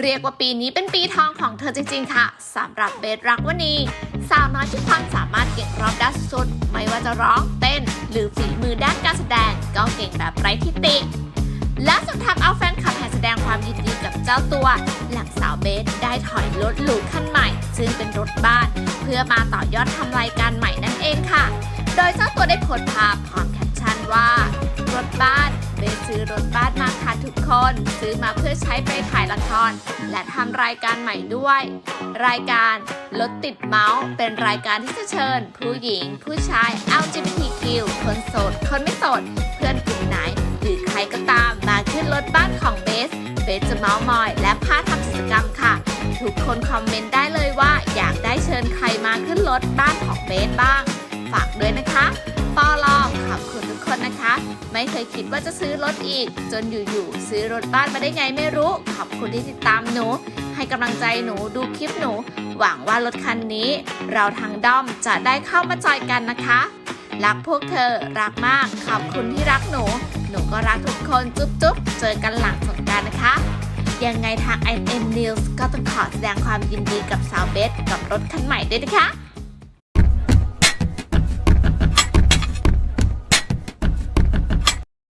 เรียกว่าปีนี้เป็นปีทองของเธอจริงๆค่ะสำหรับเบสรักวนีสาวน้อยที่ความสามารถเก่งรอบด้านสุด ไม่ว่าจะร้องเต้น หรือฝีมือด้านการแสดง ก็เก่งแบบไร้ทิฏฐิและสุดทำเอาแฟนคลับแห่แสดงความยินดีกับเจ้าตัว หลังสาวเบสได้ถอยรถหรูคันใหม่ ซึ่งเป็นรถบ้าน เพื่อมาต่อยอดทำรายการใหม่นั่นเองค่ะ โดยเจ้าตัวได้โพสต์ภาพพร้อมแคปชั่นว่า รถบ้าน ซื้อรถบ้านมาค่ะทุกคน ซื้อมาเพื่อใช้ไปถ่ายละคร และทำรายการใหม่ด้วย รายการรถติดเมาส์ เป็นรายการที่จะเชิญ ผู้หญิง ผู้ชาย LGBTQ คนโสด คนไม่โสด เพื่อนกลุ่มไหน หรือใครก็ตามมาขึ้นรถบ้านของเบส เบสจะเมาส์มอย และพาทำกิจกรรมค่ะ ทุกคนคอมเมนต์ได้เลยว่าอยากได้เชิญใครมาขึ้นรถบ้านของเบสบ้าง ฝากด้วยนะคะ ไม่เคยคิดว่าจะซื้อรถอีก จนอยู่ๆซื้อรถบ้านมาได้ไงไม่รู้ ขอบคุณที่ติดตามหนู ให้กำลังใจหนูดูคลิปหนู หวังว่ารถคันนี้ เราทางด้อมจะได้เข้ามาจอยกันนะคะ รักพวกเธอรักมาก ขอบคุณที่รักหนู หนูก็รักทุกคนจุ๊บจุ๊บเจอกันหลังสงการนะคะ ยังไงทาง IM News ก็ต้องขอแสดงความยินดีกับสาวเบสกับรถคันใหม่ด้วยนะคะ